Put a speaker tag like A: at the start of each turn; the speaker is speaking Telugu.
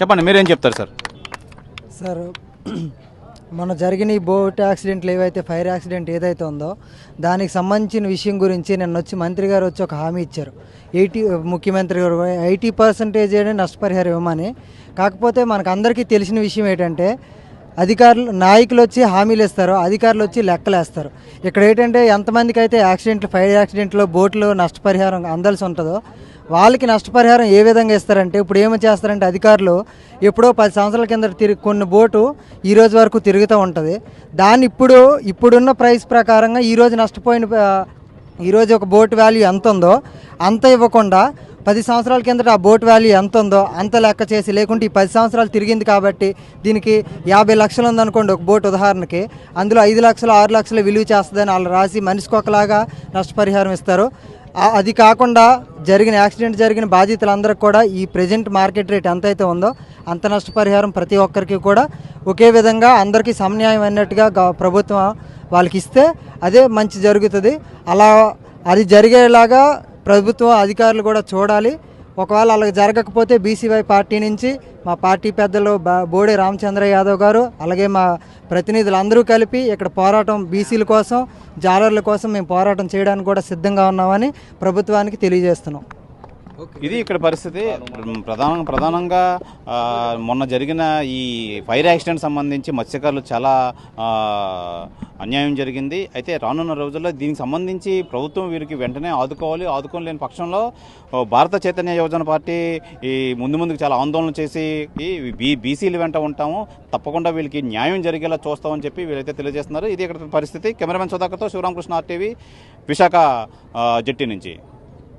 A: చెప్పండి మీరేం చెప్తారు సార్?
B: సార్ మన జరిగిన ఈ బోట్ యాక్సిడెంట్లు ఏవైతే ఫైర్ యాక్సిడెంట్ ఏదైతే ఉందో దానికి సంబంధించిన విషయం గురించి నిన్న వచ్చి మంత్రి గారు వచ్చి ఒక హామీ ఇచ్చారు. ఎయిటీ ముఖ్యమంత్రి గారు ఎయిటీ పర్సెంటేజ్ నష్టపరిహారం ఇవ్వమని. కాకపోతే మనకు అందరికీ తెలిసిన విషయం ఏంటంటే అధికారులు నాయకులు వచ్చి హామీలు ఇస్తారు అధికారులు వచ్చి లెక్కలేస్తారు. ఇక్కడ ఏంటంటే ఎంతమందికి అయితే యాక్సిడెంట్లు ఫైర్ యాక్సిడెంట్లో బోట్లు నష్టపరిహారం అందాల్సి ఉంటుందో వాళ్ళకి నష్టపరిహారం ఏ విధంగా ఇస్తారంటే ఇప్పుడు ఏమి చేస్తారంటే అధికారులు ఎప్పుడో పది సంవత్సరాల కింద తిరిగి కొన్ని బోటు ఈ రోజు వరకు తిరుగుతూ ఉంటుంది. దాన్ని ఇప్పుడు ఇప్పుడున్న ప్రైస్ ప్రకారంగా ఈరోజు నష్టపోయిన ఈరోజు ఒక బోట్ వాల్యూ ఎంత ఉందో అంత ఇవ్వకుండా పది సంవత్సరాల కిందట ఆ బోట్ వాల్యూ ఎంత ఉందో అంత లెక్క చేసి లేకుంటే ఈ పది సంవత్సరాలు తిరిగింది కాబట్టి దీనికి యాభై లక్షలు ఉందనుకోండి ఒక బోట్ ఉదాహరణకి. అందులో ఐదు లక్షలు ఆరు లక్షలు విలువ చేస్తుందని వాళ్ళు రాసి మనిషికి ఒకలాగా నష్టపరిహారం ఇస్తారు. అది కాకుండా జరిగిన యాక్సిడెంట్ జరిగిన బాధితులందరికీ కూడా ఈ ప్రజెంట్ మార్కెట్ రేట్ ఎంత అయితే ఉందో అంత నష్టపరిహారం ప్రతి ఒక్కరికి కూడా ఒకే విధంగా అందరికీ సమన్యాయం అన్నట్టుగా గ- ప్రభుత్వం వాళ్ళకి ఇస్తే అదే మంచి జరుగుతుంది. అలా అది జరిగేలాగా ప్రభుత్వం అధికారులు కూడా చూడాలి. ఒకవేళ అలా జరగకపోతే బీసీవై పార్టీ నుంచి మా పార్టీ పెద్దలు బోడే రామచంద్ర యాదవ్ గారు అలాగే మా ప్రతినిధులు అందరూ కలిపి ఇక్కడ పోరాటం బీసీల కోసం జాలర్ల కోసం మేము పోరాటం చేయడానికి కూడా సిద్ధంగా ఉన్నామని ప్రభుత్వానికి తెలియజేస్తున్నాం.
A: ఇది ఇక్కడ పరిస్థితి. ప్రధాన ప్రధానంగా మొన్న జరిగిన ఈ ఫైర్ యాక్సిడెంట్ సంబంధించి మత్స్యకారులు చాలా అన్యాయం జరిగింది. అయితే రానున్న రోజుల్లో దీనికి సంబంధించి ప్రభుత్వం వీరికి వెంటనే ఆదుకోవాలి ఆదుకోలేని పక్షంలో భారత చైతన్య యోజన పార్టీ ఈ ముందు ముందుకు చాలా ఆందోళన చేసి బీ బీసీలు వెంట ఉంటాము. తప్పకుండా వీళ్ళకి న్యాయం జరిగేలా చూస్తామని చెప్పి వీళ్ళైతే తెలియజేస్తున్నారు. ఇది ఇక్కడ పరిస్థితి. కెమెరామెన్ సుధాకర్తో శివరామకృష్ణ ఆర్టీవీ విశాఖ జట్టి నుంచి.